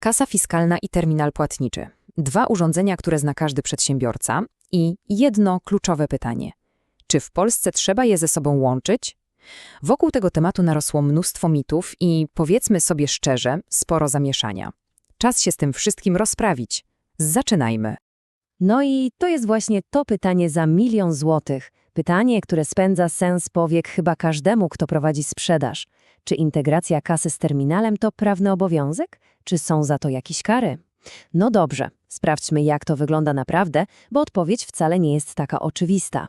Kasa fiskalna i terminal płatniczy. Dwa urządzenia, które zna każdy przedsiębiorca i jedno kluczowe pytanie. Czy w Polsce trzeba je ze sobą łączyć? Wokół tego tematu narosło mnóstwo mitów i, powiedzmy sobie szczerze, sporo zamieszania. Czas się z tym wszystkim rozprawić. Zaczynajmy. No i to jest właśnie to pytanie za milion złotych. Pytanie, które spędza sens powiek chyba każdemu, kto prowadzi sprzedaż. Czy integracja kasy z terminalem to prawny obowiązek? Czy są za to jakieś kary? No dobrze, sprawdźmy jak to wygląda naprawdę, bo odpowiedź wcale nie jest taka oczywista.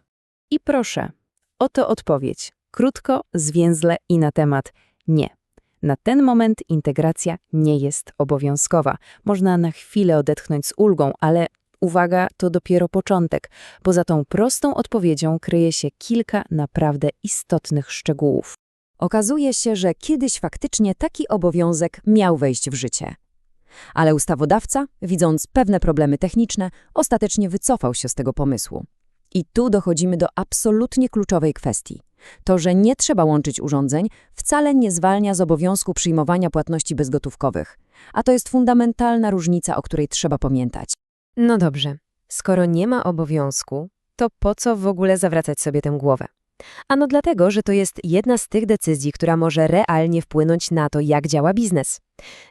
I proszę, oto odpowiedź. Krótko, zwięzle i na temat nie. Na ten moment integracja nie jest obowiązkowa. Można na chwilę odetchnąć z ulgą, ale uwaga, to dopiero początek, bo za tą prostą odpowiedzią kryje się kilka naprawdę istotnych szczegółów. Okazuje się, że kiedyś faktycznie taki obowiązek miał wejść w życie. Ale ustawodawca, widząc pewne problemy techniczne, ostatecznie wycofał się z tego pomysłu. I tu dochodzimy do absolutnie kluczowej kwestii. To, że nie trzeba łączyć urządzeń, wcale nie zwalnia z obowiązku przyjmowania płatności bezgotówkowych. A to jest fundamentalna różnica, o której trzeba pamiętać. No dobrze, skoro nie ma obowiązku, to po co w ogóle zawracać sobie tę głowę? Ano dlatego, że to jest jedna z tych decyzji, która może realnie wpłynąć na to, jak działa biznes.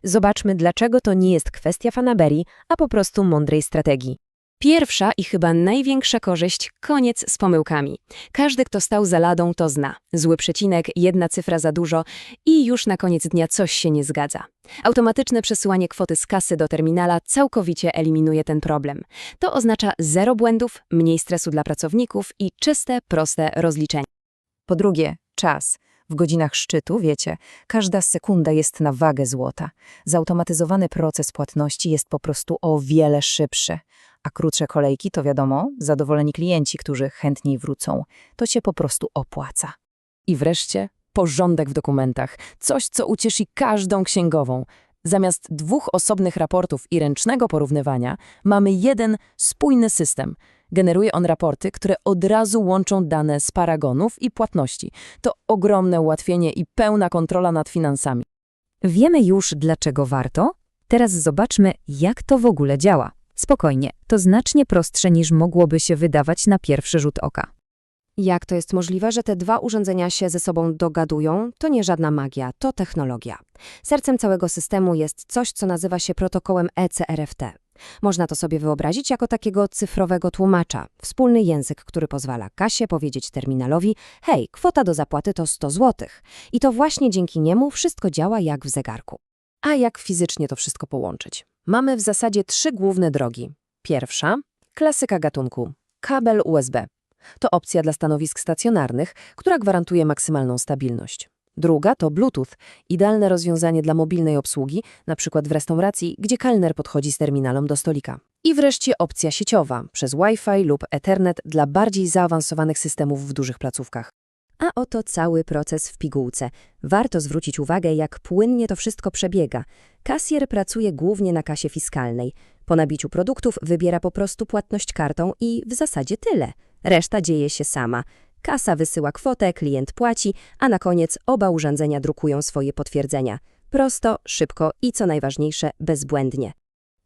Zobaczmy, dlaczego to nie jest kwestia fanaberii, a po prostu mądrej strategii. Pierwsza i chyba największa korzyść – koniec z pomyłkami. Każdy, kto stał za ladą, to zna. Zły przecinek, jedna cyfra za dużo i już na koniec dnia coś się nie zgadza. Automatyczne przesyłanie kwoty z kasy do terminala całkowicie eliminuje ten problem. To oznacza zero błędów, mniej stresu dla pracowników i czyste, proste rozliczenie. Po drugie, czas. W godzinach szczytu, wiecie, każda sekunda jest na wagę złota. Zautomatyzowany proces płatności jest po prostu o wiele szybszy. A krótsze kolejki to wiadomo, zadowoleni klienci, którzy chętniej wrócą. To się po prostu opłaca. I wreszcie porządek w dokumentach. Coś, co ucieszy każdą księgową. Zamiast dwóch osobnych raportów i ręcznego porównywania, mamy jeden spójny system. Generuje on raporty, które od razu łączą dane z paragonów i płatności. To ogromne ułatwienie i pełna kontrola nad finansami. Wiemy już, dlaczego warto. Teraz zobaczmy, jak to w ogóle działa. Spokojnie, to znacznie prostsze niż mogłoby się wydawać na pierwszy rzut oka. Jak to jest możliwe, że te dwa urządzenia się ze sobą dogadują? To nie żadna magia, to technologia. Sercem całego systemu jest coś, co nazywa się protokołem ECRFT. Można to sobie wyobrazić jako takiego cyfrowego tłumacza, wspólny język, który pozwala kasie powiedzieć terminalowi: hej, kwota do zapłaty to 100 zł. I to właśnie dzięki niemu wszystko działa jak w zegarku. A jak fizycznie to wszystko połączyć? Mamy w zasadzie trzy główne drogi. Pierwsza, klasyka gatunku, kabel USB. To opcja dla stanowisk stacjonarnych, która gwarantuje maksymalną stabilność. Druga to Bluetooth, idealne rozwiązanie dla mobilnej obsługi, np. w restauracji, gdzie kelner podchodzi z terminalem do stolika. I wreszcie opcja sieciowa, przez Wi-Fi lub Ethernet dla bardziej zaawansowanych systemów w dużych placówkach. A oto cały proces w pigułce. Warto zwrócić uwagę, jak płynnie to wszystko przebiega. Kasjer pracuje głównie na kasie fiskalnej. Po nabiciu produktów wybiera po prostu płatność kartą i w zasadzie tyle. Reszta dzieje się sama. Kasa wysyła kwotę, klient płaci, a na koniec oba urządzenia drukują swoje potwierdzenia. Prosto, szybko i co najważniejsze, bezbłędnie.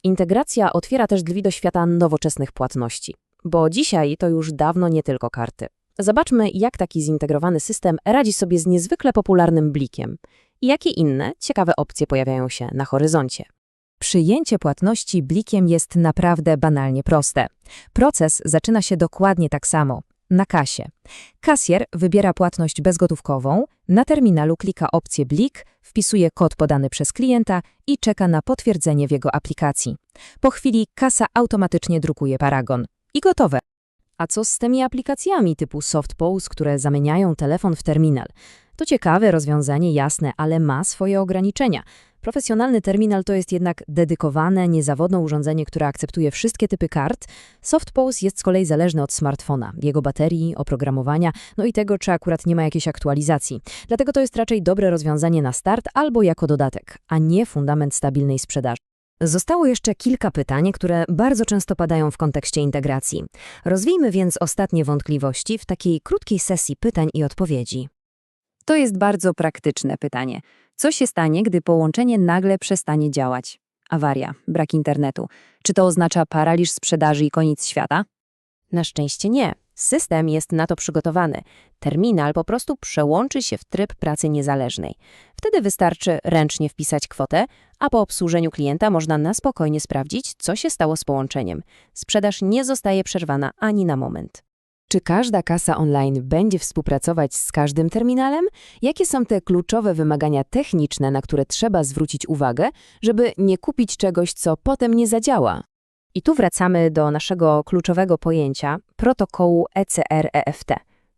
Integracja otwiera też drzwi do świata nowoczesnych płatności, bo dzisiaj to już dawno nie tylko karty. Zobaczmy, jak taki zintegrowany system radzi sobie z niezwykle popularnym blikiem i jakie inne ciekawe opcje pojawiają się na horyzoncie. Przyjęcie płatności blikiem jest naprawdę banalnie proste. Proces zaczyna się dokładnie tak samo. Na kasie. Kasjer wybiera płatność bezgotówkową, na terminalu klika opcję blik, wpisuje kod podany przez klienta i czeka na potwierdzenie w jego aplikacji. Po chwili kasa automatycznie drukuje paragon. I gotowe. A co z tymi aplikacjami typu SoftPOS, które zamieniają telefon w terminal? To ciekawe rozwiązanie, jasne, ale ma swoje ograniczenia. Profesjonalny terminal to jest jednak dedykowane, niezawodne urządzenie, które akceptuje wszystkie typy kart. SoftPOS jest z kolei zależny od smartfona, jego baterii, oprogramowania, no i tego, czy akurat nie ma jakiejś aktualizacji. Dlatego to jest raczej dobre rozwiązanie na start albo jako dodatek, a nie fundament stabilnej sprzedaży. Zostało jeszcze kilka pytań, które bardzo często padają w kontekście integracji. Rozwijmy więc ostatnie wątpliwości w takiej krótkiej sesji pytań i odpowiedzi. To jest bardzo praktyczne pytanie. Co się stanie, gdy połączenie nagle przestanie działać? awaria, brak internetu. Czy to oznacza paraliż sprzedaży i koniec świata? Na szczęście nie. System jest na to przygotowany. Terminal po prostu przełączy się w tryb pracy niezależnej. Wtedy wystarczy ręcznie wpisać kwotę, a po obsłużeniu klienta można na spokojnie sprawdzić, co się stało z połączeniem. Sprzedaż nie zostaje przerwana ani na moment. Czy każda kasa online będzie współpracować z każdym terminalem? Jakie są te kluczowe wymagania techniczne, na które trzeba zwrócić uwagę, żeby nie kupić czegoś, co potem nie zadziała? I tu wracamy do naszego kluczowego pojęcia protokołu ECR-EFT.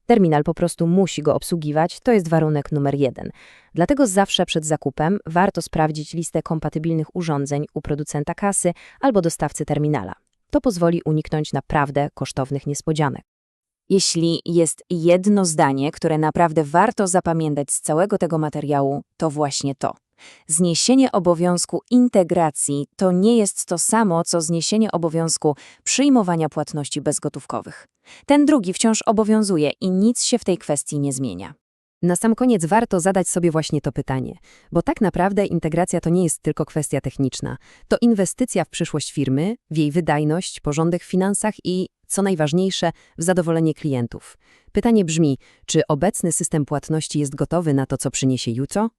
Terminal po prostu musi go obsługiwać, to jest warunek numer jeden. Dlatego zawsze przed zakupem warto sprawdzić listę kompatybilnych urządzeń u producenta kasy albo dostawcy terminala. To pozwoli uniknąć naprawdę kosztownych niespodzianek. Jeśli jest jedno zdanie, które naprawdę warto zapamiętać z całego tego materiału, to właśnie to. Zniesienie obowiązku integracji to nie jest to samo, co zniesienie obowiązku przyjmowania płatności bezgotówkowych. Ten drugi wciąż obowiązuje i nic się w tej kwestii nie zmienia. Na sam koniec warto zadać sobie właśnie to pytanie, bo tak naprawdę integracja to nie jest tylko kwestia techniczna. To inwestycja w przyszłość firmy, w jej wydajność, porządek w finansach i, co najważniejsze, w zadowolenie klientów. Pytanie brzmi, czy obecny system płatności jest gotowy na to, co przyniesie jutro?